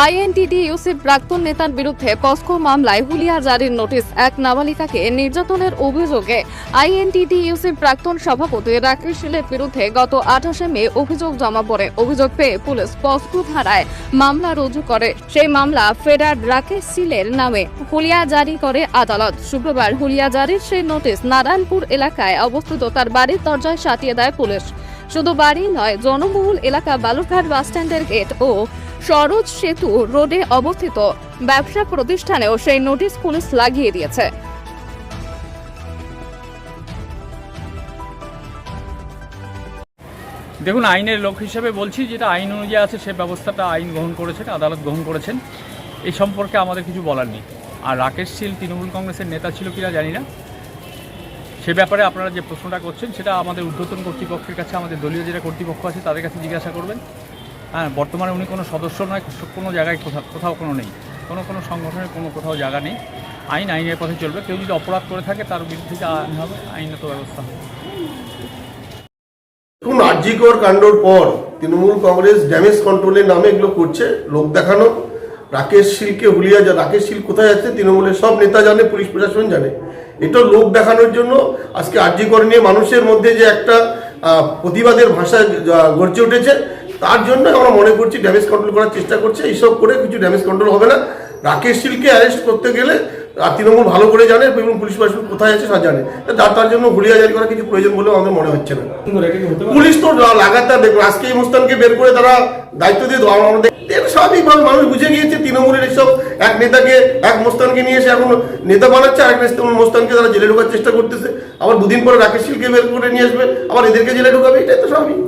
INTT Yousif প্রাক্তন নেতার বিরুদ্ধে পস্কো মামলায় হুলিয়া জারির নোটিশ। এক নাবালিকাকে নির্যাতনের অভিযোগে আইএনটিটি ইউসিফ প্রাক্তন সভাপতি রাকেশ শীলের বিরুদ্ধে গত আঠাশে মে অভিযোগ জমা পড়ে। অভিযোগ পেয়ে পুলিশ পস্কো ধারায় মামলা রুজু করে। সেই মামলা ফেডার রাকেশ শীলের নামে হুলিয়া জারি করে আদালত। শুক্রবার হুলিয়া জারির সেই নোটিশ নারায়ণপুর এলাকায় অবস্থিত। তার বাড়ির দরজায় সাটিয়ে দেয় পুলিশ। শুধু বাড়ি নয়, জনবহুল এলাকা বালুরঘাট বাসস্ট্যান্ডের গেট ও সরোজ সেতু রোডে অবস্থিত। ব্যবসা প্রতিষ্ঠানেও সেই নোটিশ পুলিশ লাগিয়ে দিয়েছে। দেখুন, আইনের লোক হিসেবে বলছি, যেটা আইন অনুযায়ী আছে, সে ব্যবস্থাটা আইন গ্রহণ করেছেন আদালত গ্রহণ করেছেন। এই সম্পর্কে আমাদের কিছু বলার নেই। আর রাকেশ শীল, তৃণমূল কংগ্রেসের নেতা ছিল কিনা জানি না। সে ব্যাপারে আপনারা যে প্রশ্নটা করছেন, সেটা আমাদের ঊর্ধ্বতন কর্তৃপক্ষের কাছে, আমাদের দলীয় যেটা কর্তৃপক্ষ আছে, তাদের কাছে জিজ্ঞাসা করবেন। হ্যাঁ বর্তমানে উনি কোনো সদস্য নয় কোনো জায়গায় কোথাও কোথাও কোনো নেই। কোনো কোনো সংগঠনের কোনো কোথাও জায়গা নেই। আইন আইনের পথে চলবে। কেউ যদি অপরাধ করে থাকে, তার বিরুদ্ধে যা আইন হবে আইনত ব্যবস্থা হবে। দেখুন আরজিকর কাণ্ডর পর তৃণমূল কংগ্রেস ড্যামেজ কন্ট্রোলের নামে এগুলো করছে, লোক দেখানো। রাকেশ শিলকে হুলিয়া যা রাকেশ শিল কোথায় যাচ্ছে তৃণমূলের সব নেতা জানে, পুলিশ প্রশাসন জানে। এটা লোক দেখানোর জন্য আজকে আরজিকর নিয়ে মানুষের মধ্যে যে একটা প্রতিবাদের ভাষা গর্জে উঠেছে তার জন্য আমরা মনে করছি ড্যামেজ কন্ট্রোল করার চেষ্টা করছে এইসব করে কিছু ড্যামেজ কন্ট্রোল হবে না। রাকেশ শীলকে অ্যারেস্ট করতে গেলে আর তৃণমূল ভালো করে জানে এবং পুলিশ প্রশাসন কোথায় আছে তা জানে। তার তার জন্য হুলিয়া জারি করার কিছু প্রয়োজন বলে আমাদের মনে হচ্ছে না। পুলিশ তো লাগাতার দেখুন আজকে এই মুস্তানকে বের করে তারা দায়িত্ব দিয়ে দেওয়া আমাদের স্বাভাবিকভাবে মানুষ বুঝে গিয়েছে তৃণমূলের এইসব এক নেতাকে এক মোস্তানকে নিয়ে এসে এখন নেতা বানাচ্ছে আর এক মোস্তানকে তারা জেলে ঢোকার চেষ্টা করতেছে। আবার দুদিন পরে রাকেশ শীলকে বের করে নিয়ে আসবে আবার এদেরকে জেলে ঢোকাবে এটাই তো স্বাভাবিক।